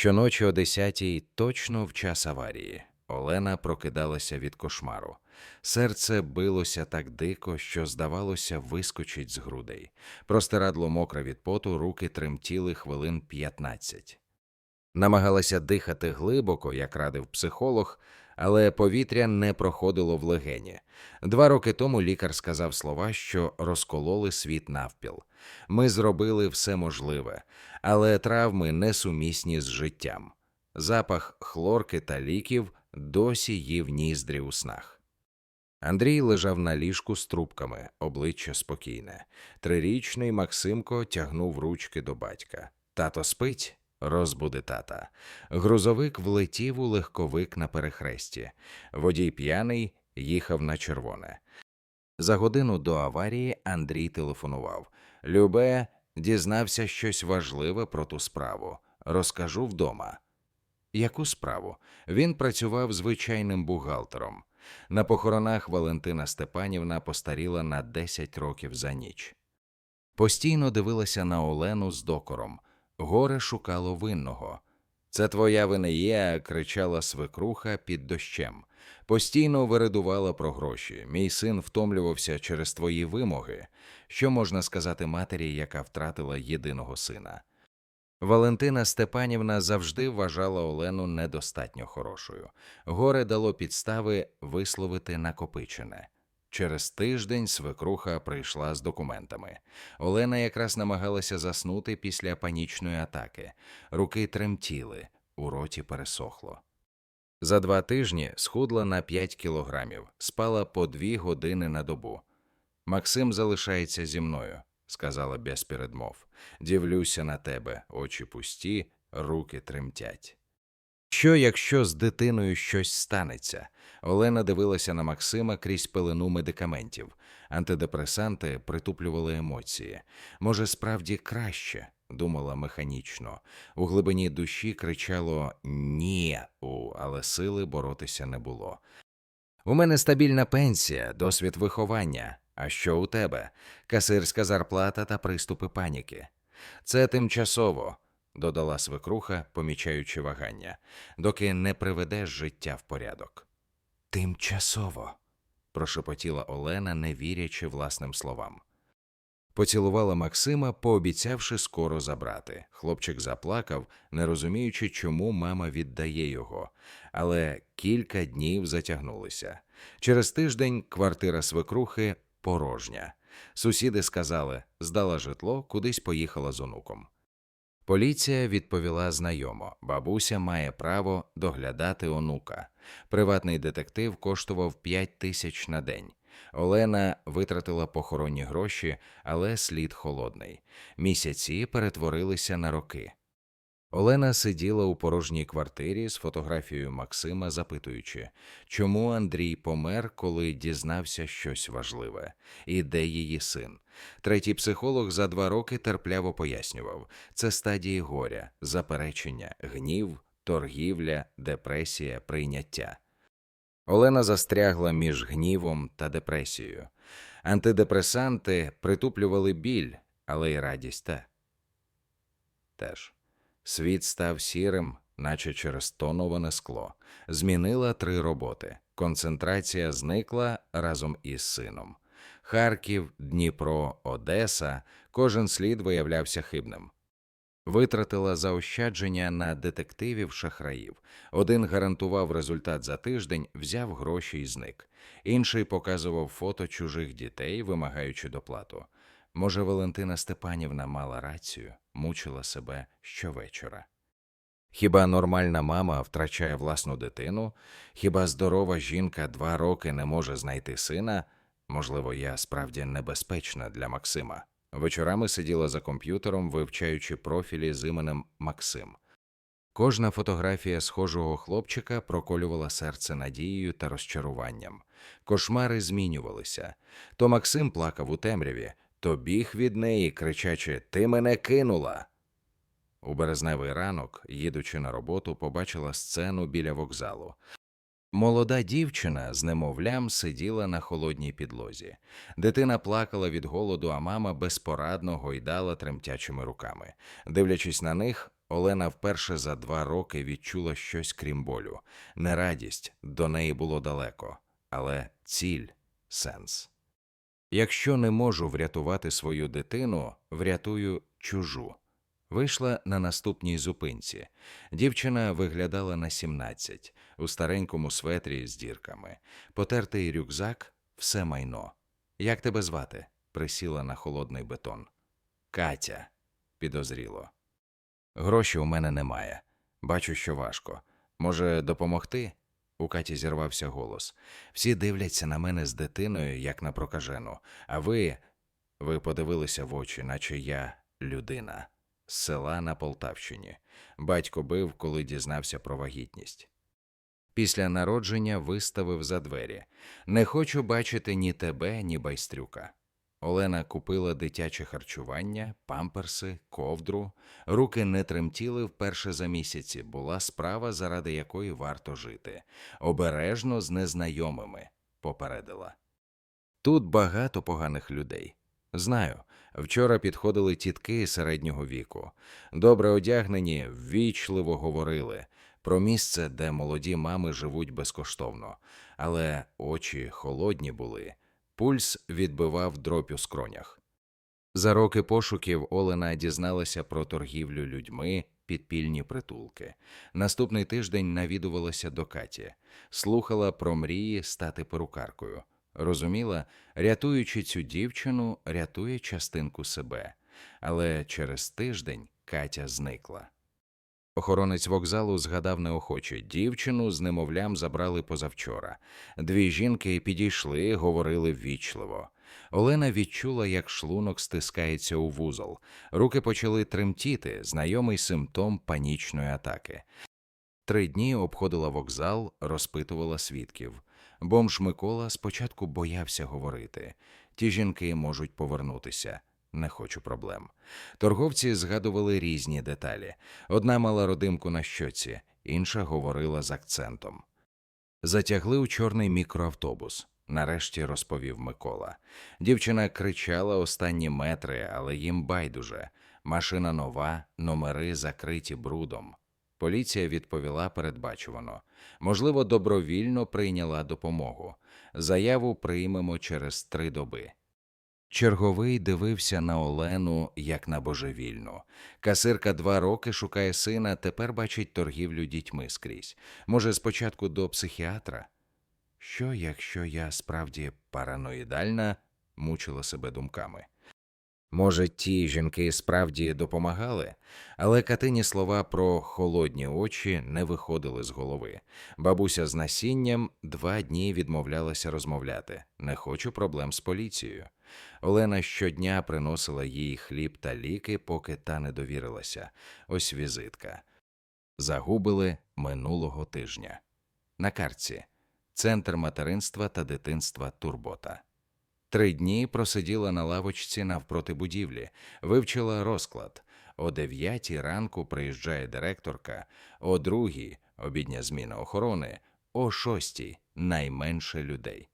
Щоночі о 10-й, точно в час аварії, Олена прокидалася від кошмару. Серце билося так дико, що, здавалося, вискочить з грудей. Простирадло мокре від поту, руки тремтіли хвилин 15. Намагалася дихати глибоко, як радив психолог, але повітря не проходило в легені. Два роки тому лікар сказав слова, що розкололи світ навпіл. Ми зробили все можливе, але травми несумісні з життям. Запах хлорки та ліків досі їв ніздрі у снах. Андрій лежав на ліжку з трубками, обличчя спокійне. Трирічний Максимко тягнув ручки до батька. Тато спить? Розбуди тата. Грузовик влетів у легковик на перехресті. Водій п'яний їхав на червоне. За годину до аварії Андрій телефонував. Любе, дізнався щось важливе про ту справу. Розкажу вдома. Яку справу? Він працював звичайним бухгалтером. На похоронах Валентина Степанівна постаріла на 10 років за ніч. Постійно дивилася на Олену з докором. Горе шукало винного. Це твоя вина є, кричала свекруха під дощем. Постійно виридувала про гроші. Мій син втомлювався через твої вимоги. Що можна сказати матері, яка втратила єдиного сина? Валентина Степанівна завжди вважала Олену недостатньо хорошою. Горе дало підстави висловити накопичене. Через тиждень свекруха прийшла з документами. Олена якраз намагалася заснути після панічної атаки. Руки тремтіли, у роті пересохло. За два тижні схудла на 5 кілограмів, спала по дві години на добу. Максим залишається зі мною, сказала без передмов. Дивлюся на тебе, очі пусті, руки тремтять. Що, якщо з дитиною щось станеться? Олена дивилася на Максима крізь пелену медикаментів. Антидепресанти притуплювали емоції. Може, справді краще, думала механічно. У глибині душі кричало ні, але сили боротися не було. У мене стабільна пенсія, досвід виховання. А що у тебе? Касирська зарплата та приступи паніки. Це тимчасово, додала свекруха, помічаючи вагання, доки не приведеш життя в порядок. Тимчасово, прошепотіла Олена, не вірячи власним словам. Поцілувала Максима, пообіцявши скоро забрати. Хлопчик заплакав, не розуміючи, чому мама віддає його, але кілька днів затягнулися. Через тиждень квартира свекрухи порожня. Сусіди сказали, здала житло, кудись поїхала з онуком. Поліція відповіла знайомо: бабуся має право доглядати онука. Приватний детектив коштував 5 тисяч на день. Олена витратила похоронні гроші, але слід холодний. Місяці перетворилися на роки. Олена сиділа у порожній квартирі з фотографією Максима, запитуючи, чому Андрій помер, коли дізнався щось важливе, і де її син. Третій психолог за два роки терпляво пояснював це стадії горя, заперечення, гнів, торгівля, депресія, прийняття. Олена застрягла між гнівом та депресією. Антидепресанти притуплювали біль, але й радість те. теж. Світ став сірим, наче через тоноване скло. Змінила три роботи. Концентрація зникла разом із сином. Харків, Дніпро, Одеса, кожен слід виявлявся хибним. Витратила заощадження на детективів шахраїв. Один гарантував результат за тиждень, взяв гроші і зник. Інший показував фото чужих дітей, вимагаючи доплату. Може, Валентина Степанівна мала рацію, мучила себе щовечора. Хіба нормальна мама втрачає власну дитину? Хіба здорова жінка два роки не може знайти сина? Можливо, я справді небезпечна для Максима. Вечорами сиділа за комп'ютером, вивчаючи профілі з іменем Максим. Кожна фотографія схожого хлопчика проколювала серце надією та розчаруванням. Кошмари змінювалися. То Максим плакав у темряві, то біг від неї, кричачи Ти мене кинула. У березневий ранок, їдучи на роботу, побачила сцену біля вокзалу. Молода дівчина з немовлям сиділа на холодній підлозі. Дитина плакала від голоду, а мама безпорадно гойдала тремтячими руками. Дивлячись на них, Олена вперше за два роки відчула щось крім болю. Не радість, до неї було далеко, але ціль, сенс. Якщо не можу врятувати свою дитину, врятую чужу. Вийшла на наступній зупинці. Дівчина виглядала на 17, у старенькому светрі з дірками, потертий рюкзак, все майно. Як тебе звати? присіла на холодний бетон. Катя, підозріло. Гроші у мене немає. Бачу, що важко. Може, допомогти? У Каті зірвався голос. Всі дивляться на мене з дитиною, як на прокажену. А ви. Ви подивилися в очі, наче я людина з села на Полтавщині. Батько бив, коли дізнався про вагітність. Після народження виставив за двері Не хочу бачити ні тебе, ні байстрюка. Олена купила дитяче харчування, памперси, ковдру. Руки не тремтіли вперше за місяці. Була справа, заради якої варто жити. Обережно з незнайомими, попередила. Тут багато поганих людей. Знаю, вчора підходили тітки середнього віку. Добре одягнені, ввічливо говорили про місце, де молоді мами живуть безкоштовно, але очі холодні були. Пульс відбивав дробь у скронях. За роки пошуків Олена дізналася про торгівлю людьми, підпільні притулки. Наступний тиждень навідувалася до Каті, слухала про мрії стати перукаркою. Розуміла, рятуючи цю дівчину, рятує частинку себе. Але через тиждень Катя зникла. Охоронець вокзалу згадав неохоче дівчину з немовлям забрали позавчора. Дві жінки підійшли, говорили ввічливо. Олена відчула, як шлунок стискається у вузол. Руки почали тремтіти, знайомий симптом панічної атаки. Три дні обходила вокзал, розпитувала свідків. Бомж Микола спочатку боявся говорити ті жінки можуть повернутися. Не хочу проблем. Торговці згадували різні деталі. Одна мала родимку на щоці, інша говорила з акцентом. Затягли у чорний мікроавтобус. Нарешті розповів Микола. Дівчина кричала останні метри, але їм байдуже. Машина нова, номери закриті брудом. Поліція відповіла передбачувано. Можливо, добровільно прийняла допомогу. Заяву приймемо через три доби. Черговий дивився на Олену як на божевільну. Касирка два роки шукає сина, тепер бачить торгівлю дітьми скрізь. Може, спочатку до психіатра? Що, якщо я справді параноїдальна, мучила себе думками. Може, ті жінки справді допомагали, але катині слова про холодні очі не виходили з голови. Бабуся з насінням два дні відмовлялася розмовляти. Не хочу проблем з поліцією. Олена щодня приносила їй хліб та ліки, поки та не довірилася. Ось візитка. Загубили минулого тижня. На картці Центр материнства та дитинства Турбота. Три дні просиділа на лавочці навпроти будівлі, вивчила розклад. О дев'ятій ранку приїжджає директорка, о другій обідня зміна охорони, о шостій найменше людей.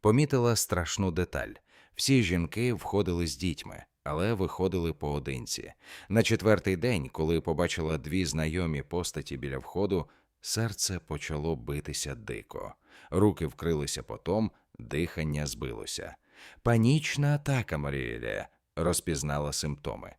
Помітила страшну деталь всі жінки входили з дітьми, але виходили поодинці. На четвертий день, коли побачила дві знайомі постаті біля входу, серце почало битися дико, руки вкрилися потом, дихання збилося. Панічна атака, Маріелія, розпізнала симптоми.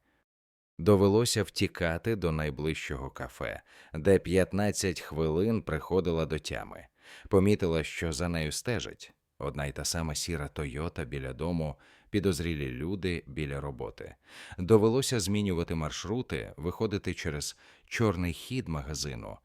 Довелося втікати до найближчого кафе, де 15 хвилин приходила до тями. Помітила, що за нею стежать. Одна й та сама сіра Тойота біля дому, підозрілі люди біля роботи. Довелося змінювати маршрути, виходити через чорний хід магазину.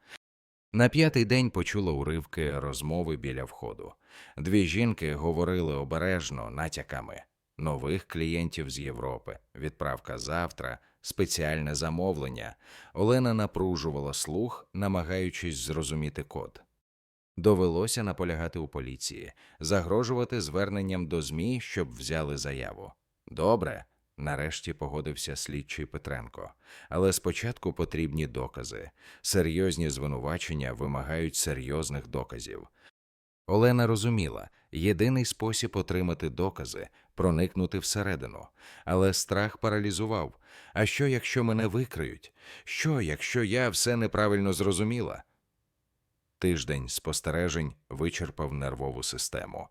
На п'ятий день почула уривки розмови біля входу. Дві жінки говорили обережно натяками нових клієнтів з Європи, відправка завтра, спеціальне замовлення. Олена напружувала слух, намагаючись зрозуміти код. Довелося наполягати у поліції, загрожувати зверненням до ЗМІ, щоб взяли заяву. Добре, нарешті погодився слідчий Петренко. Але спочатку потрібні докази. Серйозні звинувачення вимагають серйозних доказів. Олена розуміла єдиний спосіб отримати докази проникнути всередину. Але страх паралізував. А що, якщо мене викриють? Що, якщо я все неправильно зрозуміла? Тиждень спостережень вичерпав нервову систему.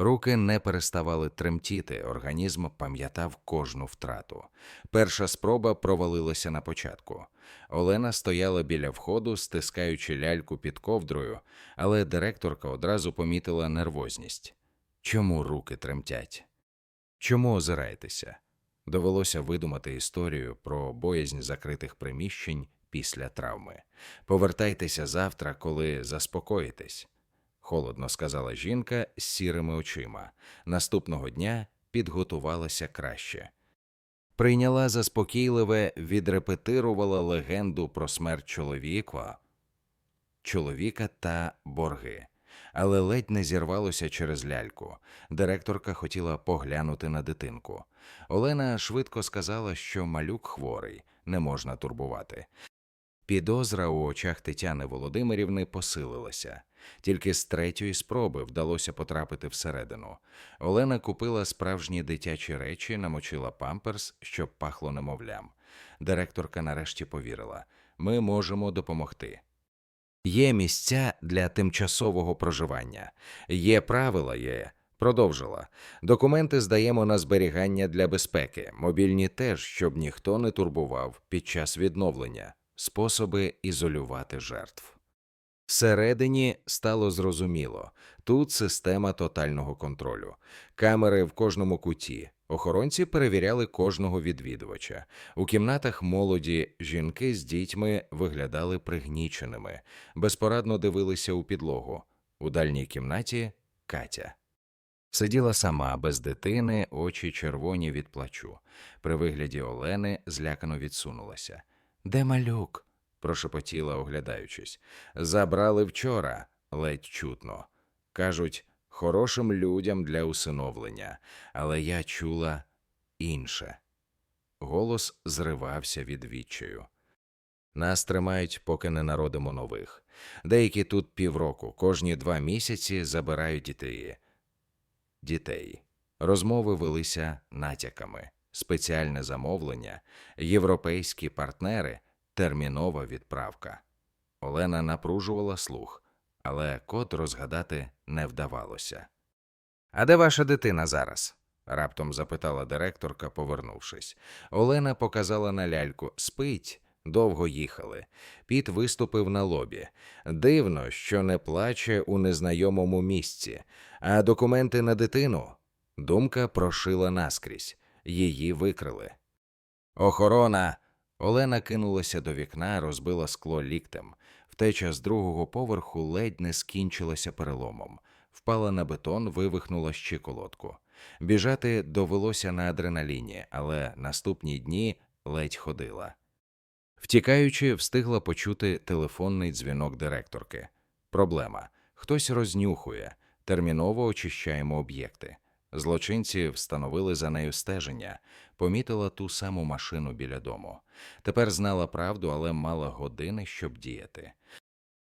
Руки не переставали тремтіти, організм пам'ятав кожну втрату. Перша спроба провалилася на початку. Олена стояла біля входу, стискаючи ляльку під ковдрою, але директорка одразу помітила нервозність. Чому руки тремтять? Чому озираєтеся? Довелося видумати історію про боязнь закритих приміщень після травми. Повертайтеся завтра, коли заспокоїтесь холодно сказала жінка з сірими очима. Наступного дня підготувалася краще. Прийняла заспокійливе, відрепетирувала легенду про смерть чоловіка, чоловіка та борги. Але ледь не зірвалося через ляльку. Директорка хотіла поглянути на дитинку. Олена швидко сказала, що малюк хворий, не можна турбувати. Підозра у очах Тетяни Володимирівни посилилася. Тільки з третьої спроби вдалося потрапити всередину. Олена купила справжні дитячі речі, намочила памперс, щоб пахло немовлям. Директорка нарешті повірила ми можемо допомогти. Є місця для тимчасового проживання, є правила, є. Продовжила. Документи здаємо на зберігання для безпеки, мобільні теж, щоб ніхто не турбував під час відновлення, способи ізолювати жертв. Всередині стало зрозуміло тут система тотального контролю, камери в кожному куті. Охоронці перевіряли кожного відвідувача. У кімнатах молоді жінки з дітьми виглядали пригніченими, безпорадно дивилися у підлогу. У дальній кімнаті Катя. Сиділа сама без дитини, очі червоні від плачу. При вигляді Олени злякано відсунулася. Де малюк? прошепотіла, оглядаючись. Забрали вчора, ледь чутно. Кажуть, хорошим людям для усиновлення, але я чула інше. Голос зривався від відчаю. Нас тримають, поки не народимо нових. Деякі тут півроку, кожні два місяці забирають дітей. Дітей. Розмови велися натяками, спеціальне замовлення, європейські партнери термінова відправка. Олена напружувала слух, але код розгадати не вдавалося. А де ваша дитина зараз? раптом запитала директорка, повернувшись. Олена показала на ляльку спить. Довго їхали. Піт виступив на лобі. Дивно, що не плаче у незнайомому місці, а документи на дитину. Думка прошила наскрізь. Її викрили. Охорона. Олена кинулася до вікна, розбила скло ліктем. Втеча з другого поверху ледь не скінчилася переломом. Впала на бетон, вивихнула щиколотку. Біжати довелося на адреналіні, але наступні дні ледь ходила. Втікаючи, встигла почути телефонний дзвінок директорки. Проблема хтось рознюхує, терміново очищаємо об'єкти. Злочинці встановили за нею стеження, помітила ту саму машину біля дому. Тепер знала правду, але мала години, щоб діяти.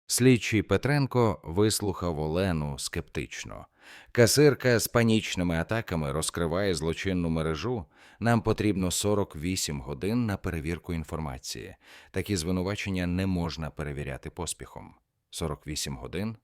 Слідчий Петренко вислухав Олену скептично. Касирка з панічними атаками розкриває злочинну мережу. Нам потрібно 48 годин на перевірку інформації. Такі звинувачення не можна перевіряти поспіхом. 48 годин.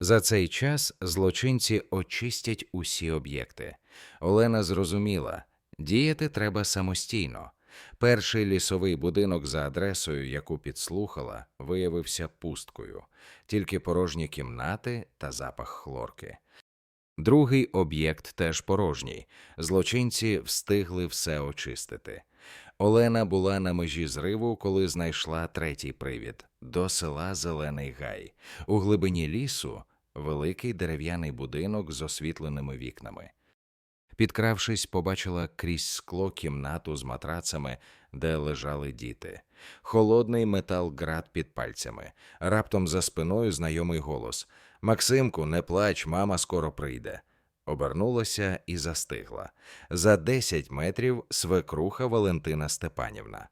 За цей час злочинці очистять усі об'єкти. Олена зрозуміла, діяти треба самостійно. Перший лісовий будинок за адресою, яку підслухала, виявився пусткою, тільки порожні кімнати та запах хлорки. Другий об'єкт теж порожній. Злочинці встигли все очистити. Олена була на межі зриву, коли знайшла третій привід до села Зелений Гай. У глибині лісу великий дерев'яний будинок з освітленими вікнами. Підкравшись, побачила крізь скло кімнату з матрацами, де лежали діти, холодний метал град під пальцями, раптом за спиною знайомий голос Максимку, не плач, мама скоро прийде. Обернулася і застигла. За десять метрів свекруха Валентина Степанівна.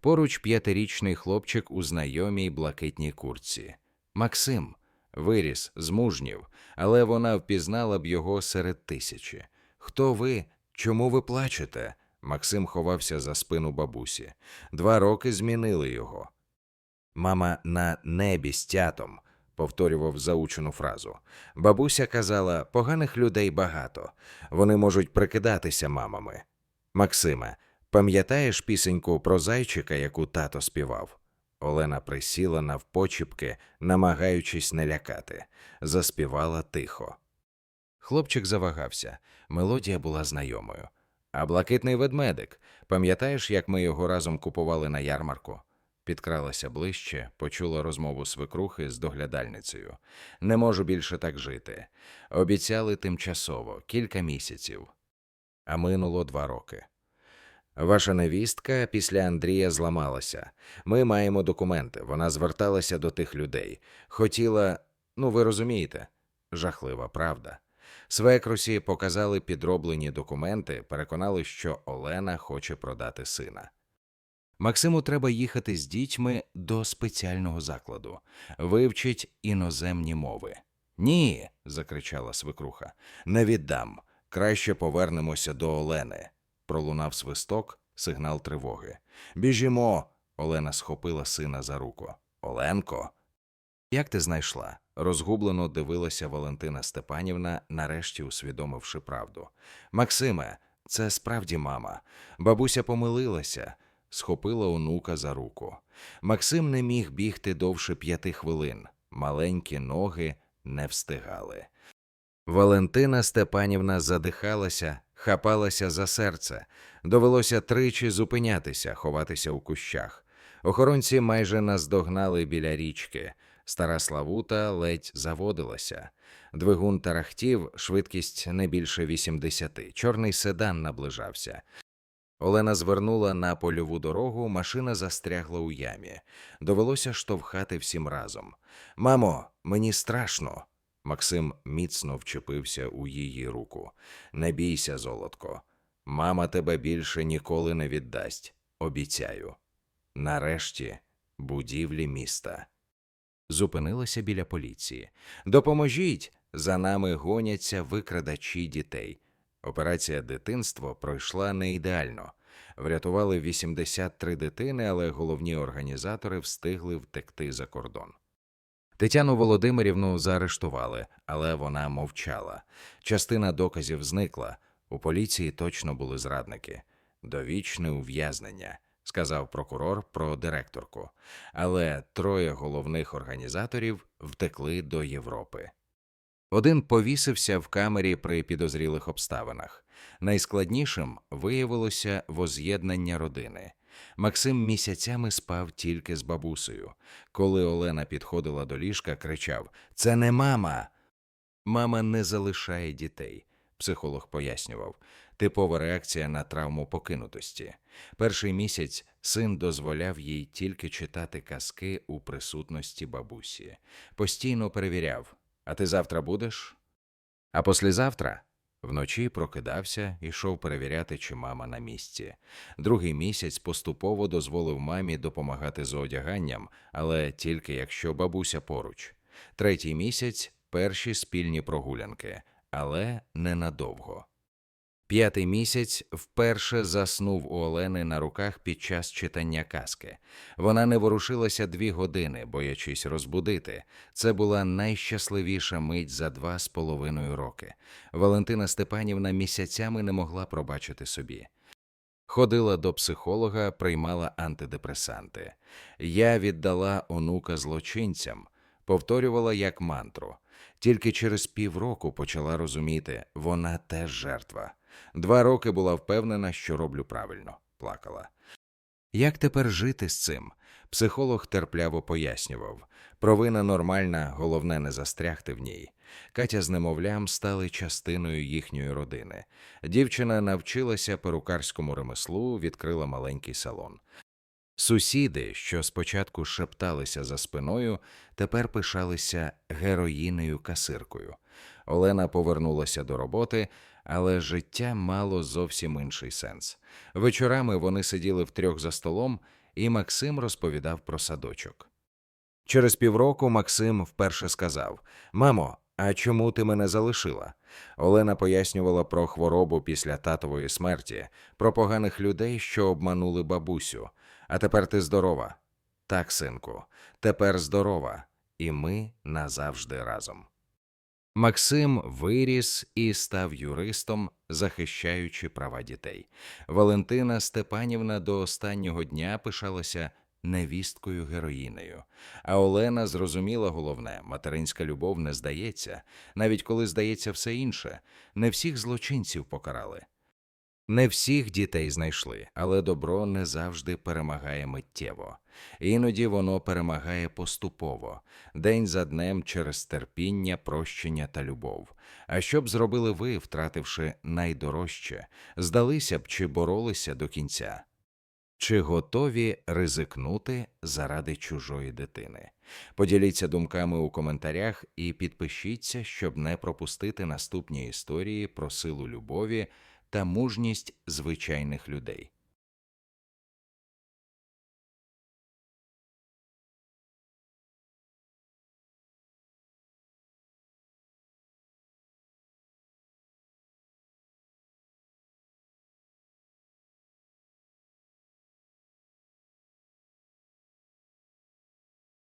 Поруч п'ятирічний хлопчик у знайомій блакитній курці. Максим виріс, змужнів, але вона впізнала б його серед тисячі. Хто ви? Чому ви плачете? Максим ховався за спину бабусі. Два роки змінили його. Мама на небі з тятом, повторював заучену фразу. Бабуся казала: поганих людей багато. Вони можуть прикидатися мамами. Максиме, пам'ятаєш пісеньку про зайчика, яку тато співав? Олена присіла навпочіпки, намагаючись не лякати, заспівала тихо. Хлопчик завагався. Мелодія була знайомою. А блакитний ведмедик. Пам'ятаєш, як ми його разом купували на ярмарку? Підкралася ближче, почула розмову свекрухи з доглядальницею. Не можу більше так жити. Обіцяли тимчасово, кілька місяців. А минуло два роки. Ваша невістка після Андрія зламалася. Ми маємо документи. Вона зверталася до тих людей. Хотіла, ну ви розумієте, жахлива правда. Свекрусі показали підроблені документи, переконали, що Олена хоче продати сина. Максиму треба їхати з дітьми до спеціального закладу, вивчить іноземні мови. Ні, закричала свекруха, не віддам. Краще повернемося до Олени. Пролунав свисток, сигнал тривоги. Біжімо. Олена схопила сина за руку. Оленко. Як ти знайшла? Розгублено дивилася Валентина Степанівна, нарешті усвідомивши правду. Максиме, це справді мама. Бабуся помилилася, схопила онука за руку. Максим не міг бігти довше п'яти хвилин. Маленькі ноги не встигали. Валентина Степанівна задихалася, хапалася за серце. Довелося тричі зупинятися, ховатися у кущах. Охоронці майже наздогнали біля річки. Стара Славута ледь заводилася. Двигун тарахтів, швидкість не більше 80. Чорний седан наближався. Олена звернула на польову дорогу, машина застрягла у ямі. Довелося штовхати всім разом. Мамо, мені страшно. Максим міцно вчепився у її руку. Не бійся, золотко. Мама тебе більше ніколи не віддасть. Обіцяю. Нарешті будівлі міста. Зупинилася біля поліції. Допоможіть! За нами гоняться викрадачі дітей. Операція дитинство пройшла не ідеально. Врятували 83 дитини, але головні організатори встигли втекти за кордон. Тетяну Володимирівну заарештували, але вона мовчала. Частина доказів зникла. У поліції точно були зрадники. Довічне ув'язнення, сказав прокурор про директорку. Але троє головних організаторів втекли до Європи. Один повісився в камері при підозрілих обставинах. Найскладнішим виявилося воз'єднання родини. Максим місяцями спав тільки з бабусею. Коли Олена підходила до ліжка, кричав: Це не мама. Мама не залишає дітей, психолог пояснював. Типова реакція на травму покинутості. Перший місяць син дозволяв їй тільки читати казки у присутності бабусі. Постійно перевіряв: А ти завтра будеш? А послізавтра вночі прокидався ішов перевіряти, чи мама на місці. Другий місяць поступово дозволив мамі допомагати з одяганням, але тільки якщо бабуся поруч. Третій місяць перші спільні прогулянки, але ненадовго. П'ятий місяць вперше заснув у Олени на руках під час читання казки. Вона не ворушилася дві години, боячись розбудити. Це була найщасливіша мить за два з половиною роки. Валентина Степанівна місяцями не могла пробачити собі. Ходила до психолога, приймала антидепресанти. Я віддала онука злочинцям, повторювала як мантру. Тільки через півроку почала розуміти, вона теж жертва. Два роки була впевнена, що роблю правильно, плакала. Як тепер жити з цим? Психолог терпляво пояснював. Провина нормальна, головне не застрягти в ній. Катя з немовлям стали частиною їхньої родини. Дівчина навчилася перукарському ремеслу, відкрила маленький салон. Сусіди, що спочатку шепталися за спиною, тепер пишалися героїнею касиркою. Олена повернулася до роботи, але життя мало зовсім інший сенс. Вечорами вони сиділи втрьох за столом, і Максим розповідав про садочок. Через півроку Максим вперше сказав: Мамо, А чому ти мене залишила? Олена пояснювала про хворобу після татової смерті, про поганих людей, що обманули бабусю. А тепер ти здорова. Так, синку, тепер здорова, і ми назавжди разом. Максим виріс і став юристом, захищаючи права дітей. Валентина Степанівна до останнього дня пишалася невісткою героїнею. А Олена зрозуміла головне: материнська любов не здається, навіть коли здається все інше. Не всіх злочинців покарали. Не всіх дітей знайшли, але добро не завжди перемагає миттєво. Іноді воно перемагає поступово, день за днем через терпіння, прощення та любов. А що б зробили ви, втративши найдорожче, здалися б чи боролися до кінця? Чи готові ризикнути заради чужої дитини? Поділіться думками у коментарях і підпишіться, щоб не пропустити наступні історії про силу любові та мужність звичайних людей.